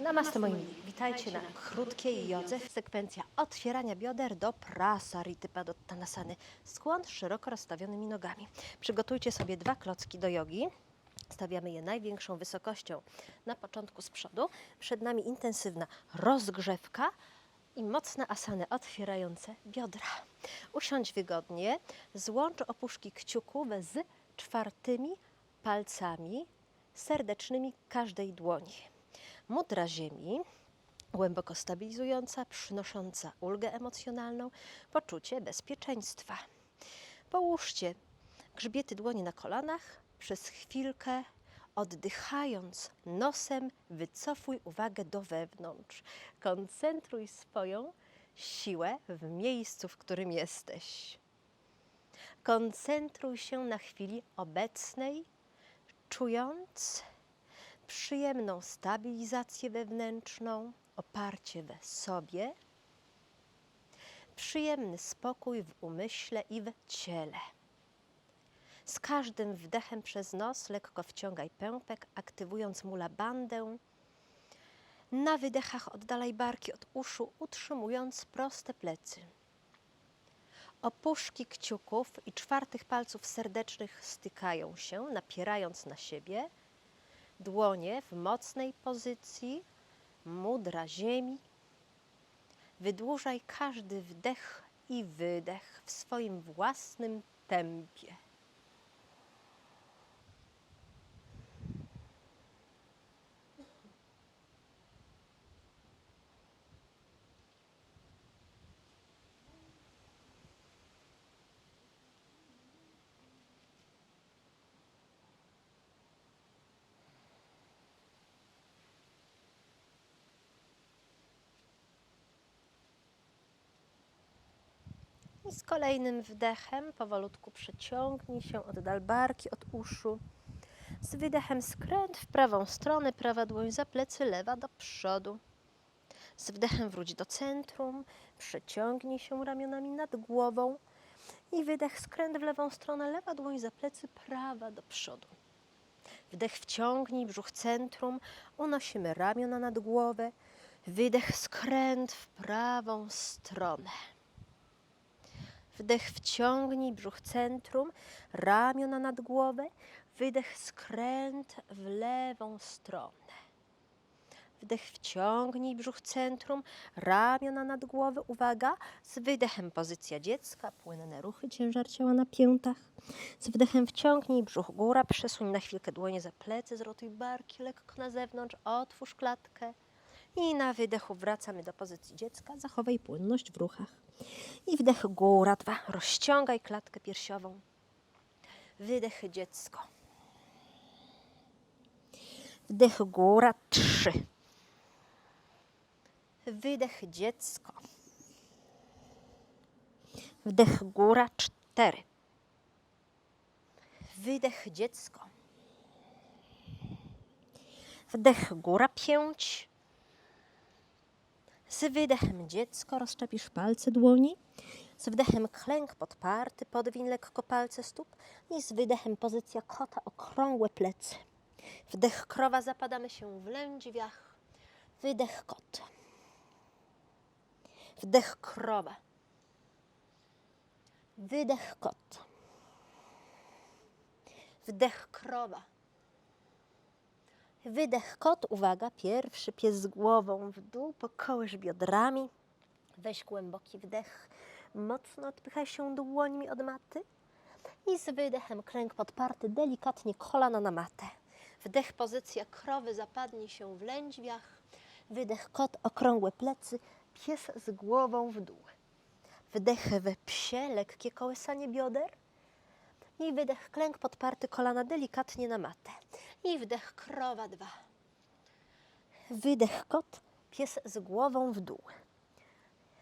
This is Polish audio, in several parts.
Namaste moi mili, witajcie na krótkiej jodze. Sekwencja otwierania bioder do prasarity padottanasany. Skłon z szeroko rozstawionymi nogami. Przygotujcie sobie dwa klocki do jogi. Stawiamy je największą wysokością na początku z przodu. Przed nami intensywna rozgrzewka i mocne asany otwierające biodra. Usiądź wygodnie, złącz opuszki kciuków z czwartymi palcami serdecznymi każdej dłoni. Mudra ziemi, głęboko stabilizująca, przynosząca ulgę emocjonalną, poczucie bezpieczeństwa. Połóżcie grzbiety dłoni na kolanach, przez chwilkę oddychając nosem, wycofuj uwagę do wewnątrz. Koncentruj swoją siłę w miejscu, w którym jesteś. Koncentruj się na chwili obecnej, czując przyjemną stabilizację wewnętrzną, oparcie we sobie, przyjemny spokój w umyśle i w ciele. Z każdym wdechem przez nos lekko wciągaj pępek, aktywując mula bandę. Na wydechach oddalaj barki od uszu, utrzymując proste plecy. Opuszki kciuków i czwartych palców serdecznych stykają się, napierając na siebie. Dłonie w mocnej pozycji, mudra ziemi. Wydłużaj każdy wdech i wydech w swoim własnym tempie. Z kolejnym wdechem powolutku przeciągnij się, oddal barki od uszu. Z wydechem skręt w prawą stronę, prawa dłoń za plecy, lewa do przodu. Z wdechem wróć do centrum, przeciągnij się ramionami nad głową i wydech skręt w lewą stronę, lewa dłoń za plecy, prawa do przodu. Wdech wciągnij brzuch centrum, unosimy ramiona nad głowę. Wydech skręt w prawą stronę. Wdech wciągnij brzuch centrum, ramiona nad głowę. Wydech skręt w lewą stronę. Wdech wciągnij brzuch centrum, ramiona nad głowę. Uwaga, z wydechem pozycja dziecka, płynne ruchy, ciężar ciała na piętach. Z wdechem wciągnij brzuch góra, przesuń na chwilkę dłonie za plecy, zrotuj barki lekko na zewnątrz, otwórz klatkę. I na wydechu wracamy do pozycji dziecka, zachowaj płynność w ruchach. I wdech góra dwa, rozciągaj klatkę piersiową. Wydech dziecko. Wdech góra trzy. Wydech dziecko. Wdech góra cztery. Wydech dziecko. Wdech góra pięć. Z wydechem dziecko rozczepisz palce dłoni. Z wdechem klęk podparty, podwiń lekko palce stóp. I z wydechem pozycja kota, okrągłe plecy. Wdech krowa, zapadamy się w lędźwiach. Wydech kot. Wdech krowa. Wydech kot. Wdech krowa. Wydech kot, uwaga, pierwszy pies z głową w dół, pokołysz biodrami. Weź głęboki wdech, mocno odpychaj się dłońmi od maty. I z wydechem kręg podparty, delikatnie kolana na matę. Wdech, pozycja krowy, zapadnij się w lędźwiach. Wydech kot, okrągłe plecy, pies z głową w dół. Wdech we psie, lekkie kołysanie bioder. I wydech klęk podparty, kolana delikatnie na matę. I wdech krowa dwa. Wydech kot, pies z głową w dół.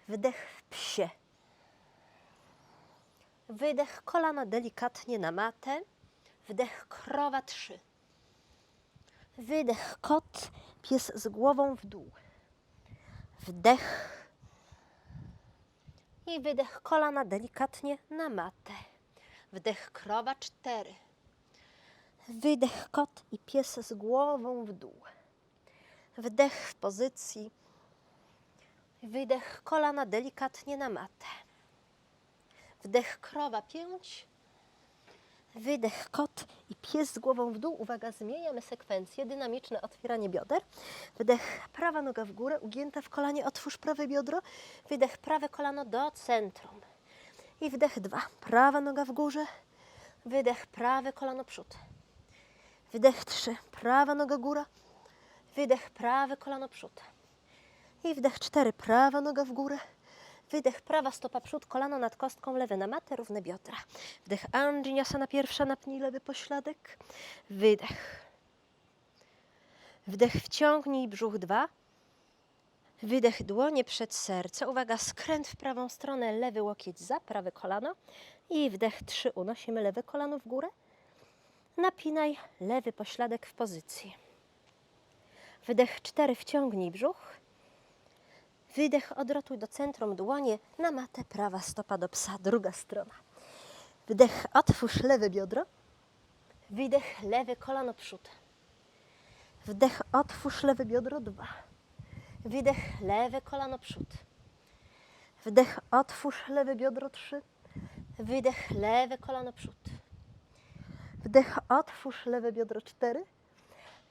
Wdech psie. Wydech kolana delikatnie na matę. Wdech krowa trzy. Wydech kot, pies z głową w dół. Wdech. I wydech kolana delikatnie na matę. Wdech krowa cztery. Wydech kot i pies z głową w dół. Wdech w pozycji. Wydech kolana delikatnie na matę. Wdech krowa pięć. Wydech kot i pies z głową w dół. Uwaga, zmieniamy sekwencję. Dynamiczne otwieranie bioder. Wdech prawa noga w górę, ugięta w kolanie. Otwórz prawe biodro. Wydech prawe kolano do centrum. I wdech dwa. Prawa noga w górze. Wydech prawe kolano przód. Wdech trzy. Prawa noga góra. Wydech prawe kolano przód. I wdech cztery. Prawa noga w górę. Wydech, prawa stopa przód, kolano nad kostką, lewe na matę, równe biodra. Wdech Anjinasana pierwsza, napnij lewy pośladek. Wydech. Wdech wciągnij brzuch dwa. Wydech dłonie przed serce. Uwaga, skręt w prawą stronę, lewy łokieć za prawe kolano. I wdech trzy, unosimy lewe kolano w górę. Napinaj lewy pośladek w pozycji. Wydech cztery, wciągnij brzuch. Wydech, odrotuj do centrum dłonie na matę, prawa stopa do psa, druga strona. Wdech, otwórz lewe biodro. Wydech, lewe kolano przód. Wdech, otwórz lewe biodro, dwa. Wydech, lewe kolano przód. Wdech, otwórz lewe biodro, trzy. Wydech, lewe kolano przód. Wdech, otwórz lewe biodro, cztery.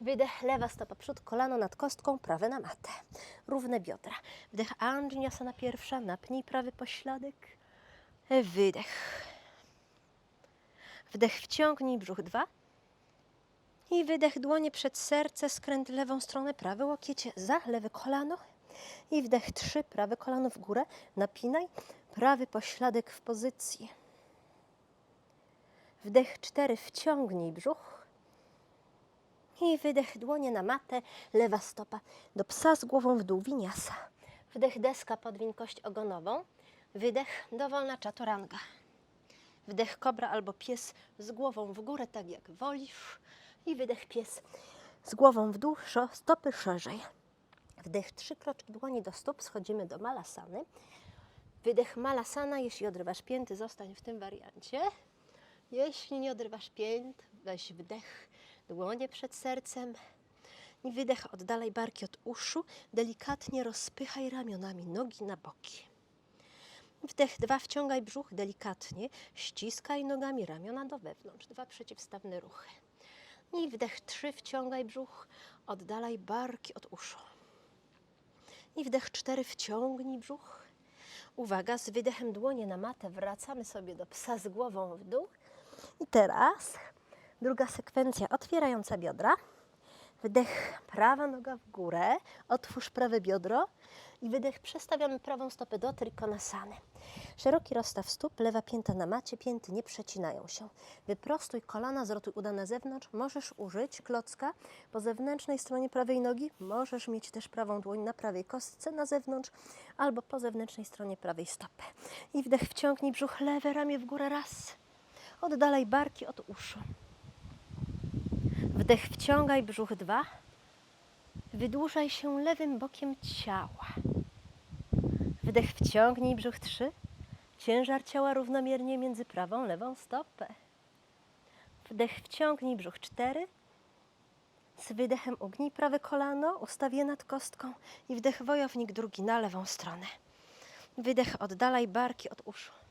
Wydech, lewa stopa przód, kolano nad kostką, prawe na matę. Równe biodra. Wdech Anjinasana pierwsza, napnij prawy pośladek. Wydech. Wdech wciągnij brzuch dwa. I wydech dłonie przed serce, skręt lewą stronę, prawe łokiecie za lewe kolano. I wdech trzy, prawe kolano w górę, napinaj, prawy pośladek w pozycji. Wdech cztery, wciągnij brzuch. I wydech dłonie na matę, lewa stopa do psa z głową w dół, winiasa. Wdech deska, podwiń kość ogonową. Wydech dowolna czaturanga. Wdech kobra albo pies z głową w górę, tak jak wolisz. I wydech pies z głową w dół, stopy szerzej. Wdech trzy kroczki dłoni do stóp, schodzimy do malasany. Wydech malasana, jeśli odrywasz pięty, zostań w tym wariancie. Jeśli nie odrywasz pięt, weź wdech, dłonie przed sercem. I wydech, oddalaj barki od uszu, delikatnie rozpychaj ramionami nogi na boki. Wdech dwa, wciągaj brzuch delikatnie, ściskaj nogami ramiona do wewnątrz. Dwa przeciwstawne ruchy. I wdech trzy, wciągaj brzuch, oddalaj barki od uszu. I wdech cztery, wciągnij brzuch. Uwaga, z wydechem dłonie na matę wracamy sobie do psa z głową w dół. I teraz druga sekwencja otwierająca biodra. Wdech, prawa noga w górę, otwórz prawe biodro i wydech, przestawiamy prawą stopę do trikonasany. Szeroki rozstaw stóp, lewa pięta na macie, pięty nie przecinają się. Wyprostuj kolana, zrotuj uda na zewnątrz. Możesz użyć klocka po zewnętrznej stronie prawej nogi. Możesz mieć też prawą dłoń na prawej kostce na zewnątrz albo po zewnętrznej stronie prawej stopy. I wdech, wciągnij brzuch, lewe ramię w górę, raz. Oddalaj barki od uszu. Wdech, wciągaj brzuch dwa. Wydłużaj się lewym bokiem ciała. Wdech, wciągnij brzuch trzy. Ciężar ciała równomiernie między prawą, lewą stopę. Wdech, wciągnij brzuch cztery. Z wydechem ugnij prawe kolano, ustawię nad kostką i wdech wojownik drugi na lewą stronę. Wydech, oddalaj barki od uszu.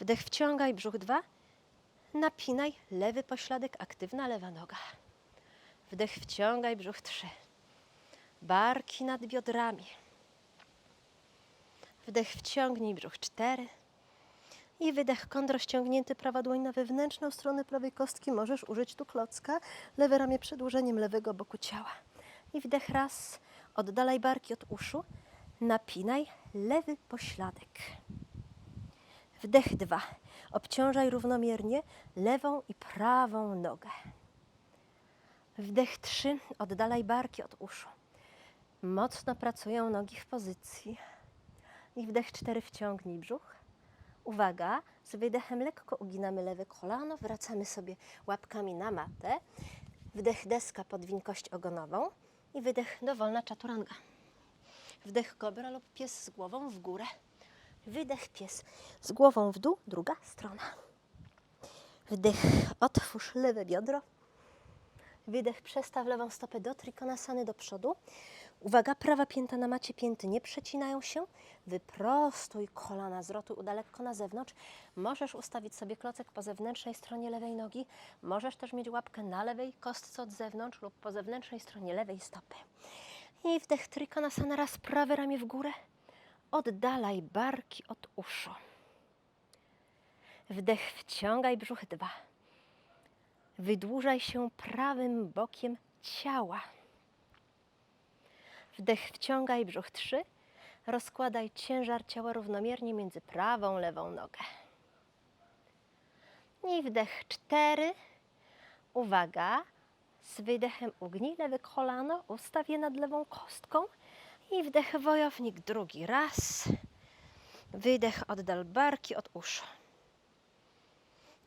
Wdech, wciągaj brzuch dwa. Napinaj lewy pośladek, aktywna lewa noga. Wdech, wciągaj brzuch trzy. Barki nad biodrami. Wdech, wciągnij brzuch cztery. I wydech, kąt ściągnięty, prawa dłoń na wewnętrzną stronę prawej kostki. Możesz użyć tu klocka, lewe ramię przedłużeniem lewego boku ciała. I wdech raz, oddalaj barki od uszu. Napinaj lewy pośladek. Wdech dwa. Obciążaj równomiernie lewą i prawą nogę. Wdech trzy. Oddalaj barki od uszu. Mocno pracują nogi w pozycji. I wdech cztery. Wciągnij brzuch. Uwaga, z wydechem lekko uginamy lewe kolano, wracamy sobie łapkami na matę. Wdech deska, podwiń kość ogonową i wydech dowolna czaturanga. Wdech kobra lub pies z głową w górę. Wydech pies z głową w dół, druga strona. Wdech, otwórz lewe biodro. Wydech, przestaw lewą stopę do trikonasany do przodu. Uwaga, prawa pięta na macie, pięty nie przecinają się. Wyprostuj kolana z rotu, uda lekko na zewnątrz. Możesz ustawić sobie klocek po zewnętrznej stronie lewej nogi. Możesz też mieć łapkę na lewej kostce od zewnątrz lub po zewnętrznej stronie lewej stopy. I wdech trikonasana, raz prawe ramię w górę. Oddalaj barki od uszu. Wdech, wciągaj brzuch dwa. Wydłużaj się prawym bokiem ciała. Wdech, wciągaj brzuch trzy. Rozkładaj ciężar ciała równomiernie między prawą, lewą nogę. I wdech cztery. Uwaga. Z wydechem ugnij lewe kolano, ustaw je nad lewą kostką. I wdech wojownik drugi raz. Wydech oddal barki od uszu.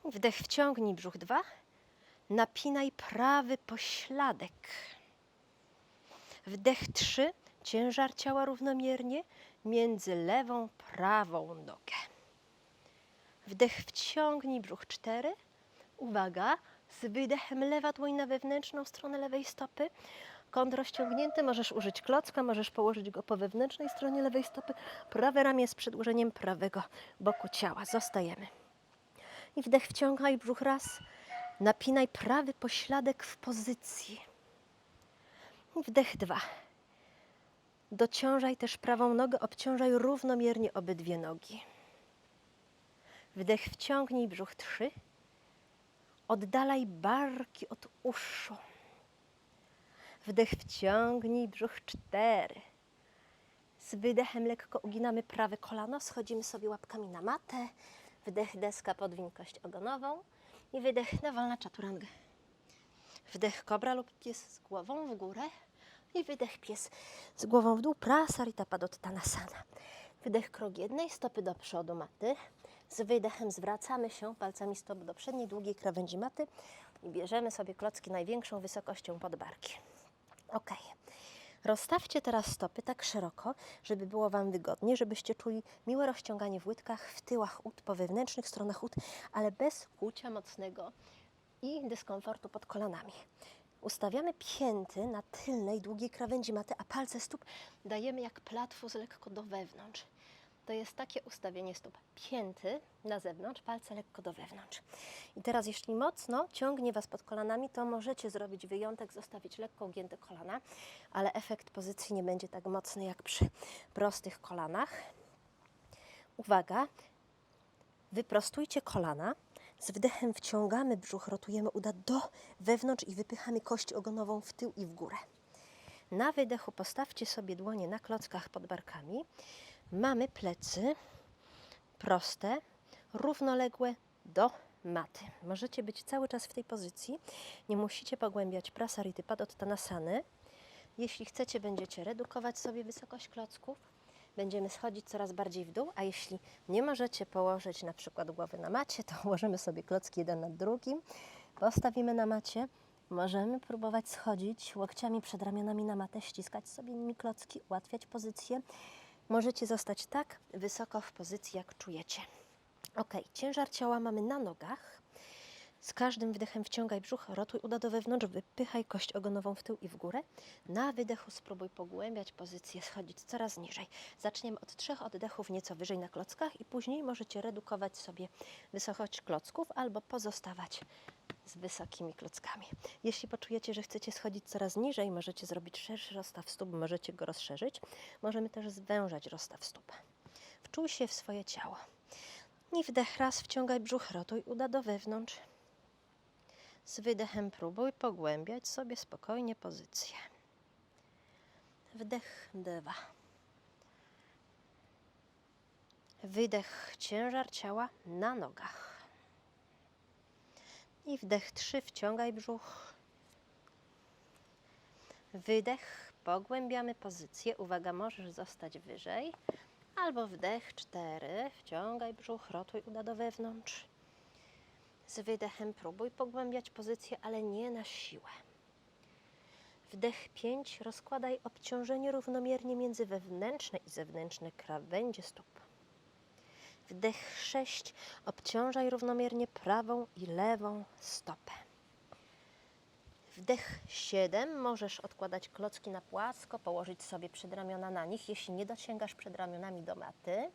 Wdech wciągnij brzuch dwa. Napinaj prawy pośladek. Wdech trzy. Ciężar ciała równomiernie między lewą, prawą nogę. Wdech wciągnij brzuch cztery. Uwaga, z wydechem lewa dłoń na wewnętrzną stronę lewej stopy. Kąt rozciągnięty, możesz użyć klocka, możesz położyć go po wewnętrznej stronie lewej stopy. Prawe ramię z przedłużeniem prawego boku ciała. Zostajemy. I wdech wciągaj brzuch raz. Napinaj prawy pośladek w pozycji. I wdech dwa. Dociążaj też prawą nogę, obciążaj równomiernie obydwie nogi. Wdech wciągnij brzuch trzy. Oddalaj barki od uszu. Wdech wciągnij brzuch cztery. Z wydechem lekko uginamy prawe kolano, schodzimy sobie łapkami na matę. Wdech deska podwiń kość ogonową i wydech dowolna chaturanga. Wdech kobra lub pies z głową w górę i wydech pies z głową w dół. Prasarita padottanasana. Wydech krok jednej stopy do przodu maty. Z wydechem zwracamy się palcami stop do przedniej długiej krawędzi maty i bierzemy sobie klocki największą wysokością pod barki. Ok. Rozstawcie teraz stopy tak szeroko, żeby było Wam wygodnie, żebyście czuli miłe rozciąganie w łydkach, w tyłach ud, po wewnętrznych stronach ud, ale bez kłucia mocnego i dyskomfortu pod kolanami. Ustawiamy pięty na tylnej, długiej krawędzi maty, a palce stóp dajemy jak platfus lekko do wewnątrz. To jest takie ustawienie stóp. Pięty na zewnątrz, palce lekko do wewnątrz. I teraz, jeśli mocno ciągnie Was pod kolanami, to możecie zrobić wyjątek, zostawić lekko ugięte kolana, ale efekt pozycji nie będzie tak mocny jak przy prostych kolanach. Uwaga, wyprostujcie kolana. Z wdechem wciągamy brzuch, rotujemy uda do wewnątrz i wypychamy kość ogonową w tył i w górę. Na wydechu postawcie sobie dłonie na klockach pod barkami. Mamy plecy proste, równoległe do maty. Możecie być cały czas w tej pozycji. Nie musicie pogłębiać prasarity padottanasany. Jeśli chcecie, będziecie redukować sobie wysokość klocków. Będziemy schodzić coraz bardziej w dół, a jeśli nie możecie położyć na przykład głowy na macie, to ułożymy sobie klocki jeden nad drugim, postawimy na macie. Możemy próbować schodzić łokciami przed ramionami na matę, ściskać sobie nimi klocki, ułatwiać pozycję. Możecie zostać tak wysoko w pozycji, jak czujecie. Ok, ciężar ciała mamy na nogach. Z każdym wdechem wciągaj brzuch, rotuj uda do wewnątrz, wypychaj kość ogonową w tył i w górę. Na wydechu spróbuj pogłębiać pozycję, schodzić coraz niżej. Zaczniemy od trzech oddechów nieco wyżej na klockach i później możecie redukować sobie wysokość klocków albo pozostawać z wysokimi klockami. Jeśli poczujecie, że chcecie schodzić coraz niżej, możecie zrobić szerszy rozstaw stóp, możecie go rozszerzyć. Możemy też zwężać rozstaw stóp. Wczuj się w swoje ciało. I wdech raz, wciągaj brzuch, rotuj uda do wewnątrz. Z wydechem próbuj pogłębiać sobie spokojnie pozycję. Wdech dwa. Wydech ciężar ciała na nogach. I wdech trzy, wciągaj brzuch. Wydech, pogłębiamy pozycję. Uwaga, możesz zostać wyżej. Albo wdech cztery, wciągaj brzuch, rotuj uda do wewnątrz. Z wydechem próbuj pogłębiać pozycję, ale nie na siłę. Wdech 5. Rozkładaj obciążenie równomiernie między wewnętrzne i zewnętrzne krawędzie stóp. Wdech 6. Obciążaj równomiernie prawą i lewą stopę. Wdech Wdech 7. Możesz odkładać klocki na płasko, położyć sobie przedramiona na nich, jeśli nie dosięgasz przedramionami do maty.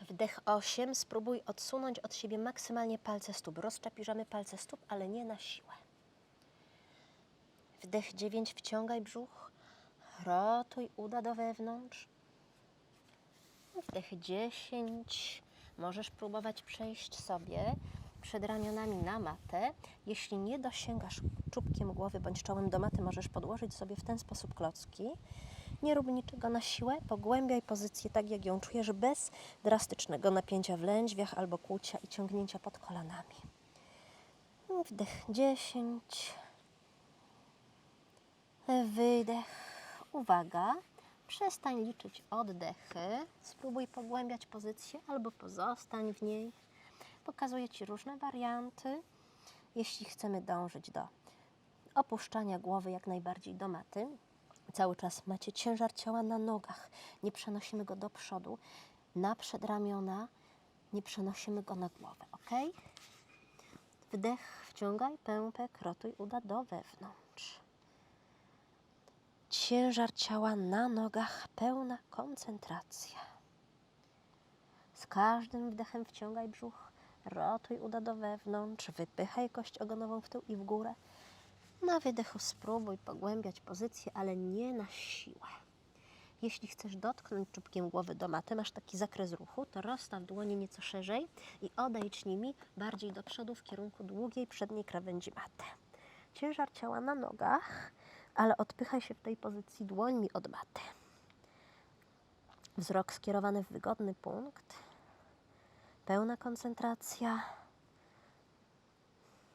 Wdech 8. Spróbuj odsunąć od siebie maksymalnie palce stóp. Rozczapiżamy palce stóp, ale nie na siłę. Wdech 9. Wciągaj brzuch. Rotuj uda do wewnątrz. Wdech 10. Możesz próbować przejść sobie przed ramionami na matę. Jeśli nie dosięgasz czubkiem głowy bądź czołem do maty, możesz podłożyć sobie w ten sposób klocki. Nie rób niczego na siłę, pogłębiaj pozycję tak, jak ją czujesz, bez drastycznego napięcia w lędźwiach albo kłucia i ciągnięcia pod kolanami. Wdech 10. Wydech. Uwaga. Przestań liczyć oddechy. Spróbuj pogłębiać pozycję albo pozostań w niej. Pokazuję Ci różne warianty. Jeśli chcemy dążyć do opuszczania głowy jak najbardziej do maty, cały czas macie ciężar ciała na nogach. Nie przenosimy go do przodu, na przedramiona, nie przenosimy go na głowę, ok? Wdech, wciągaj pępek, rotuj uda do wewnątrz. Ciężar ciała na nogach, pełna koncentracja. Z każdym wdechem wciągaj brzuch, rotuj uda do wewnątrz, wypychaj kość ogonową w tył i w górę. Na wydechu spróbuj pogłębiać pozycję, ale nie na siłę. Jeśli chcesz dotknąć czubkiem głowy do maty, masz taki zakres ruchu, to rozstaw dłonie nieco szerzej i odejdź nimi bardziej do przodu w kierunku długiej przedniej krawędzi maty. Ciężar ciała na nogach, ale odpychaj się w tej pozycji dłońmi od maty. Wzrok skierowany w wygodny punkt. Pełna koncentracja.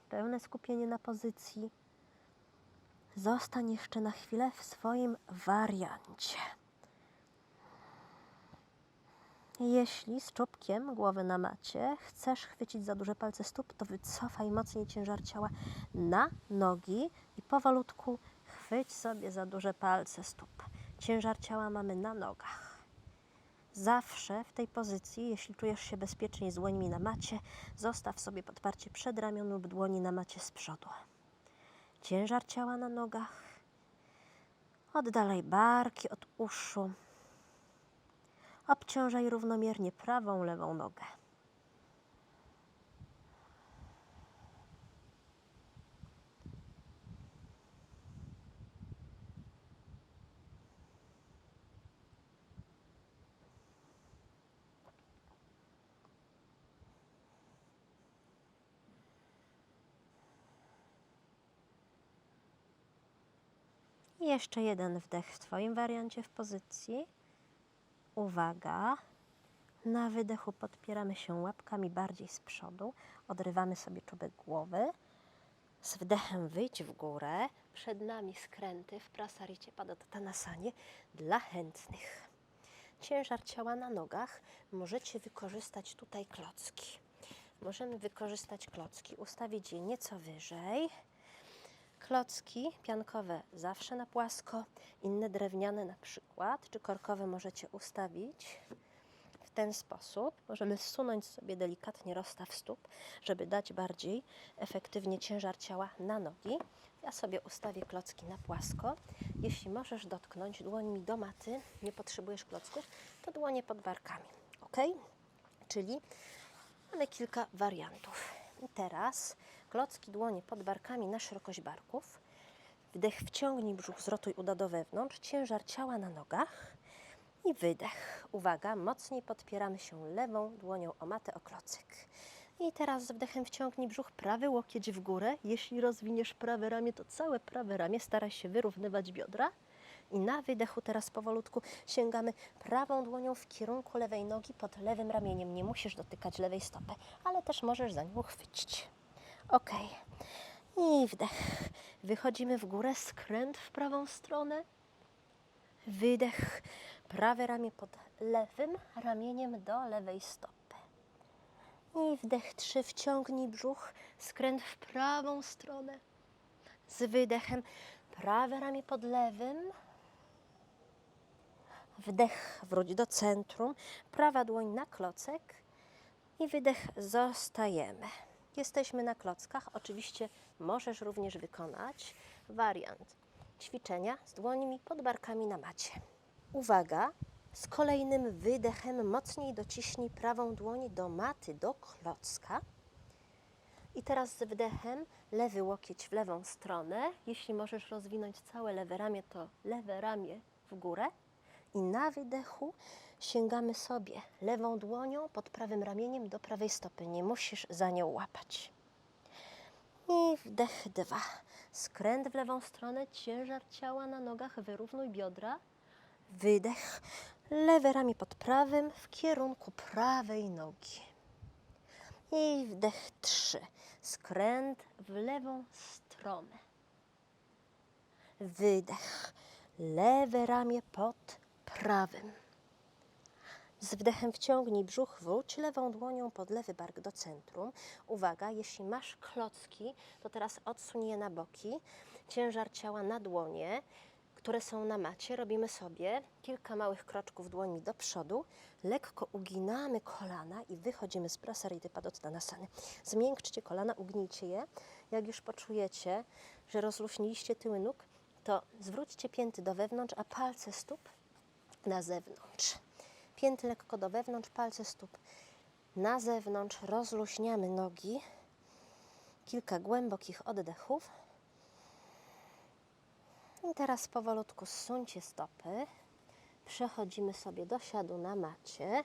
Pełne skupienie na pozycji. Zostań jeszcze na chwilę w swoim wariancie. Jeśli z czubkiem głowy na macie chcesz chwycić za duże palce stóp, to wycofaj mocniej ciężar ciała na nogi i powolutku chwyć sobie za duże palce stóp. Ciężar ciała mamy na nogach. Zawsze w tej pozycji, jeśli czujesz się bezpiecznie z dłońmi na macie, zostaw sobie podparcie przedramion lub dłoni na macie z przodu. Ciężar ciała na nogach. Oddalaj barki od uszu. Obciążaj równomiernie prawą, lewą nogę. Jeszcze jeden wdech w Twoim wariancie w pozycji. Uwaga. Na wydechu podpieramy się łapkami bardziej z przodu. Odrywamy sobie czubek głowy. Z wdechem wyjdź w górę. Przed nami skręty w prasaricie padottanasanie dla chętnych. Ciężar ciała na nogach. Możecie wykorzystać tutaj klocki. Możemy wykorzystać klocki, ustawić je nieco wyżej. Klocki piankowe zawsze na płasko, inne drewniane na przykład, czy korkowe możecie ustawić w ten sposób. Możemy zsunąć sobie delikatnie rozstaw stóp, żeby dać bardziej efektywnie ciężar ciała na nogi. Ja sobie ustawię klocki na płasko. Jeśli możesz dotknąć dłońmi do maty, nie potrzebujesz klocków, to dłonie pod barkami. ok? Czyli mamy kilka wariantów. I teraz klocki dłonie pod barkami na szerokość barków. Wdech wciągnij brzuch, zrotuj uda do wewnątrz, ciężar ciała na nogach i wydech. Uwaga, mocniej podpieramy się lewą dłonią o matę, o klocyk. I teraz z wdechem wciągnij brzuch, prawy łokieć w górę. Jeśli rozwiniesz prawe ramię, to całe prawe ramię staraj się wyrównywać biodra. I na wydechu teraz powolutku sięgamy prawą dłonią w kierunku lewej nogi pod lewym ramieniem. Nie musisz dotykać lewej stopy, ale też możesz za nią chwycić. Ok. I wdech. Wychodzimy w górę, skręt w prawą stronę. Wydech. Prawe ramię pod lewym ramieniem do lewej stopy. I wdech trzy, wciągnij brzuch, skręt w prawą stronę. Z wydechem prawe ramię pod lewym. Wdech, wróć do centrum, prawa dłoń na klocek i wydech, zostajemy. Jesteśmy na klockach. Oczywiście możesz również wykonać wariant ćwiczenia z dłońmi pod barkami na macie. Uwaga! Z kolejnym wydechem mocniej dociśnij prawą dłoń do maty, do klocka. I teraz z wdechem lewy łokieć w lewą stronę. Jeśli możesz rozwinąć całe lewe ramię, to lewe ramię w górę. I na wydechu sięgamy sobie lewą dłonią pod prawym ramieniem do prawej stopy. Nie musisz za nią łapać. I wdech dwa. Skręt w lewą stronę, ciężar ciała na nogach, wyrównuj biodra. Wydech. Lewe ramię pod prawym w kierunku prawej nogi. I wdech trzy. Skręt w lewą stronę. Wydech. Lewe ramię pod prawym. Z wdechem wciągnij brzuch, wróć lewą dłonią pod lewy bark do centrum. Uwaga, jeśli masz klocki, to teraz odsuń je na boki. Ciężar ciała na dłonie, które są na macie. Robimy sobie kilka małych kroczków dłońmi do przodu. Lekko uginamy kolana i wychodzimy z prasarity padottanasany. Zmiękczcie kolana, ugnijcie je. Jak już poczujecie, że rozluźniliście tyły nóg, to zwróćcie pięty do wewnątrz, a palce stóp na zewnątrz. Pięty lekko do wewnątrz, palce stóp na zewnątrz. Rozluźniamy nogi. Kilka głębokich oddechów. I teraz powolutku zsuńcie stopy. Przechodzimy sobie do siadu na macie.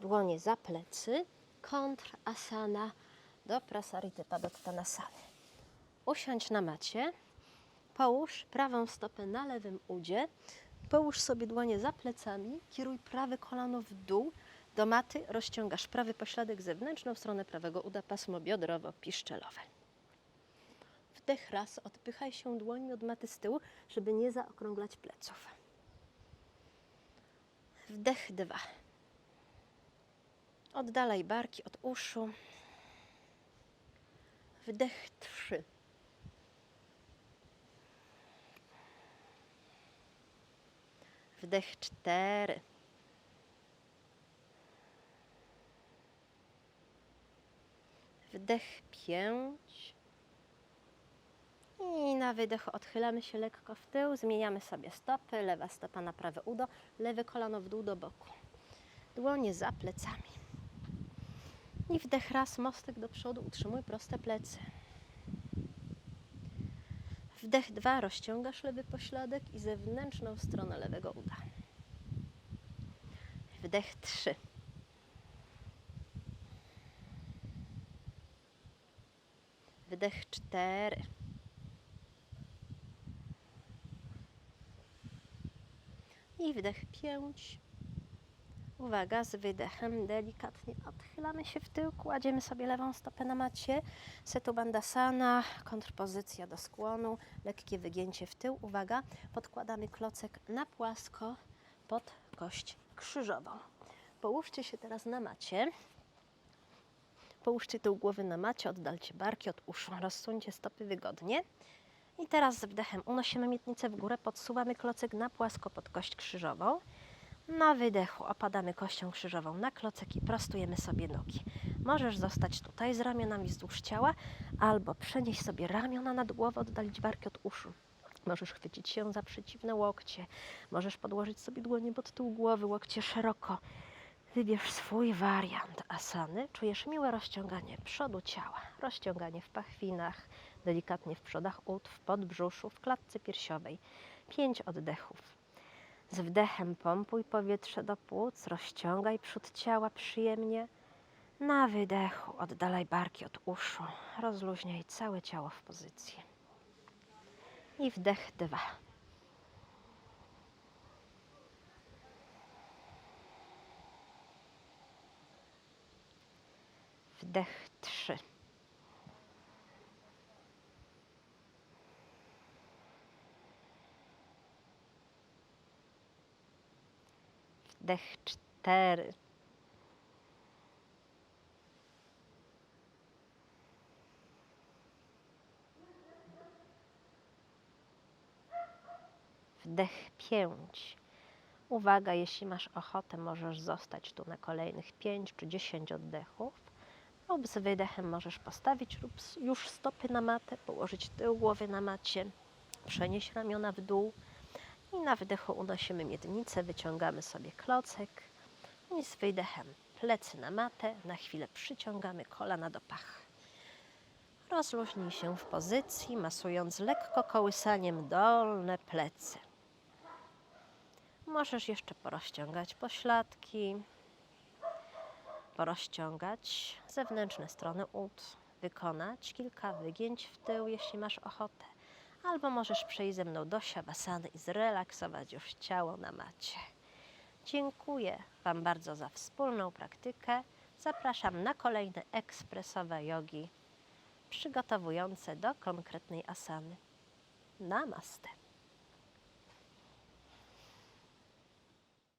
Dłonie za plecy. Kontr asana do prasarity padottanasany. Usiądź na macie. Połóż prawą stopę na lewym udzie. Połóż sobie dłonie za plecami, kieruj prawe kolano w dół do maty, rozciągasz prawy pośladek zewnętrzną stronę prawego uda, pasmo biodrowo-piszczelowe. Wdech raz, odpychaj się dłońmi od maty z tyłu, żeby nie zaokrąglać pleców. Wdech dwa. Oddalaj barki od uszu. Wdech trzy. Wdech cztery. Wdech pięć. I na wydech odchylamy się lekko w tył, zmieniamy sobie stopy, lewa stopa na prawe udo, lewe kolano w dół do boku. Dłonie za plecami. I wdech raz, mostek do przodu, utrzymuj proste plecy. Wdech dwa, rozciągasz lewy pośladek i zewnętrzną stronę lewego uda. Wdech trzy. Wdech cztery. I wdech pięć. Uwaga, z wydechem delikatnie odchylamy się w tył, kładziemy sobie lewą stopę na macie. Setu bandasana, kontrpozycja do skłonu, lekkie wygięcie w tył. Uwaga, podkładamy klocek na płasko pod kość krzyżową. Połóżcie się teraz na macie. Połóżcie tył głowy na macie, oddalcie barki od uszu, rozsuńcie stopy wygodnie. I teraz z wdechem unosimy miednicę w górę, podsuwamy klocek na płasko pod kość krzyżową. Na wydechu opadamy kością krzyżową na klocek i prostujemy sobie nogi. Możesz zostać tutaj z ramionami wzdłuż ciała, albo przenieść sobie ramiona nad głowę, oddalić barki od uszu. Możesz chwycić się za przeciwne łokcie, możesz podłożyć sobie dłonie pod tył głowy, łokcie szeroko. Wybierz swój wariant asany. Czujesz miłe rozciąganie przodu ciała, rozciąganie w pachwinach, delikatnie w przodach ud, w podbrzuszu, w klatce piersiowej. Pięć oddechów. Z wdechem pompuj powietrze do płuc, rozciągaj przód ciała przyjemnie. Na wydechu oddalaj barki od uszu, rozluźniaj całe ciało w pozycji. I wdech dwa. Wdech trzy. Wdech cztery. Wdech pięć. Uwaga, jeśli masz ochotę, możesz zostać tu na kolejnych pięć czy dziesięć oddechów. lub z wydechem możesz postawić lub już stopy na matę, położyć tył głowy na macie, przenieść ramiona w dół i na wydechu unosimy miednicę, wyciągamy sobie klocek i z wydechem plecy na matę, na chwilę przyciągamy kolana do pach. Rozluźnij się w pozycji, masując lekko kołysaniem dolne plecy. Możesz jeszcze porozciągać pośladki, porozciągać zewnętrzne strony ud, wykonać kilka wygięć w tył, jeśli masz ochotę, albo możesz przejść ze mną do siawasany i zrelaksować już ciało na macie. Dziękuję Wam bardzo za wspólną praktykę. Zapraszam na kolejne ekspresowe jogi przygotowujące do konkretnej asany. Namaste.